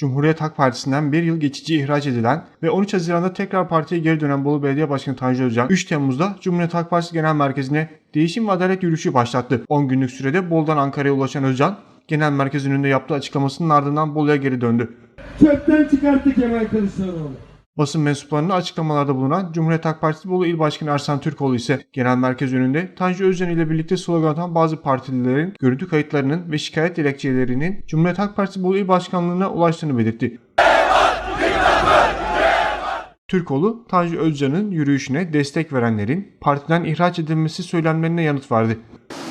Cumhuriyet Halk Partisi'nden bir yıl geçici ihraç edilen ve 13 Haziran'da tekrar partiye geri dönen Bolu Belediye Başkanı Tanju Özcan 3 Temmuz'da Cumhuriyet Halk Partisi Genel Merkezi'ne değişim ve adalet yürüyüşü başlattı. 10 günlük sürede Bolu'dan Ankara'ya ulaşan Özcan, genel merkez önünde yaptığı açıklamasının ardından Bolu'ya geri döndü. Çöpten çıkarttı Kemal Kılıçdaroğlu. Basın mensuplarına açıklamalarda bulunan Cumhuriyet Halk Partisi Bolu İl Başkanı Ersan Türkoğlu ise genel merkez önünde Tanju Özcan ile birlikte slogan atan bazı partililerin görüntü kayıtlarının ve şikayet dilekçelerinin Cumhuriyet Halk Partisi Bolu İl Başkanlığı'na ulaştığını belirtti. Türkoğlu, Tanju Özcan'ın yürüyüşüne destek verenlerin partiden ihraç edilmesi söylemlerine yanıt verdi.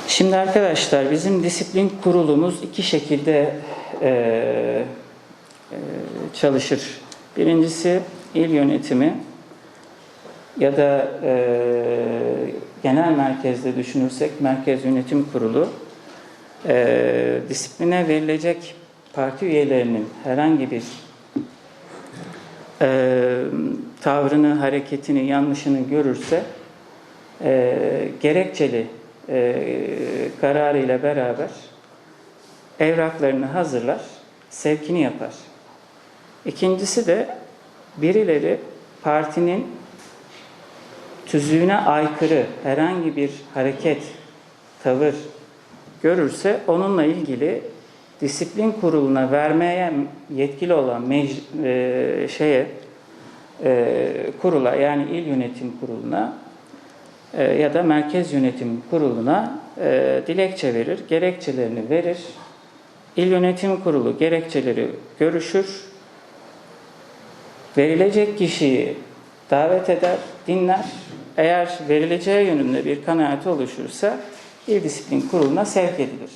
Şimdi arkadaşlar bizim disiplin kurulumuz iki şekilde eee, eee, çalışır. Birincisi il yönetimi ya da eee, genel merkezde düşünürsek merkez yönetim kurulu eee, disipline verilecek parti üyelerinin herhangi bir eee, tavrını, hareketini, yanlışını görürse eee, gerekçeli eee kararıyla beraber evraklarını hazırlar, sevkini yapar. İkincisi de birileri partinin tüzüğüne aykırı herhangi bir hareket, tavır görürse onunla ilgili disiplin kuruluna vermeye yetkili olan eee, şeye eee, kurula yani il yönetim kuruluna e, ya da Merkez Yönetim Kurulu'na e, dilekçe verir, gerekçelerini verir. İl Yönetim Kurulu gerekçeleri görüşür. Verilecek kişiyi davet eder, dinler. Eğer verileceği yönünde bir kanaati oluşursa İl Disiplin Kurulu'na sevk edilir.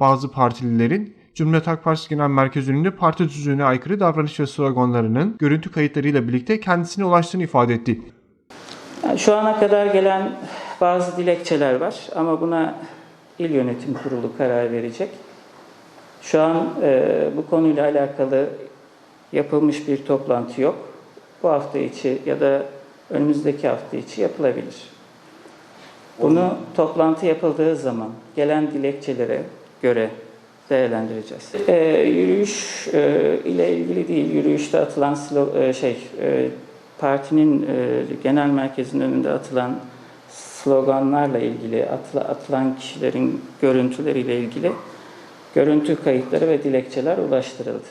Bazı partililerin Cumhuriyet Halk Partisi Genel Merkez önünde parti tüzüğüne aykırı davranış ve sloganlarının görüntü kayıtlarıyla birlikte kendisine ulaştığını ifade etti. Yani şu ana kadar gelen bazı dilekçeler var ama buna il yönetim kurulu karar verecek. Şu an e, bu konuyla alakalı yapılmış bir toplantı yok. Bu hafta içi ya da önümüzdeki hafta içi yapılabilir. Bunu toplantı yapıldığı zaman gelen dilekçelere göre değerlendireceğiz. E, yürüyüş e, ile ilgili değil, yürüyüşte atılan slo- e, şey e, partinin e, genel merkezinin önünde atılan sloganlarla ilgili, atıla- atılan kişilerin görüntüleriyle ilgili görüntü kayıtları ve dilekçeler ulaştırıldı.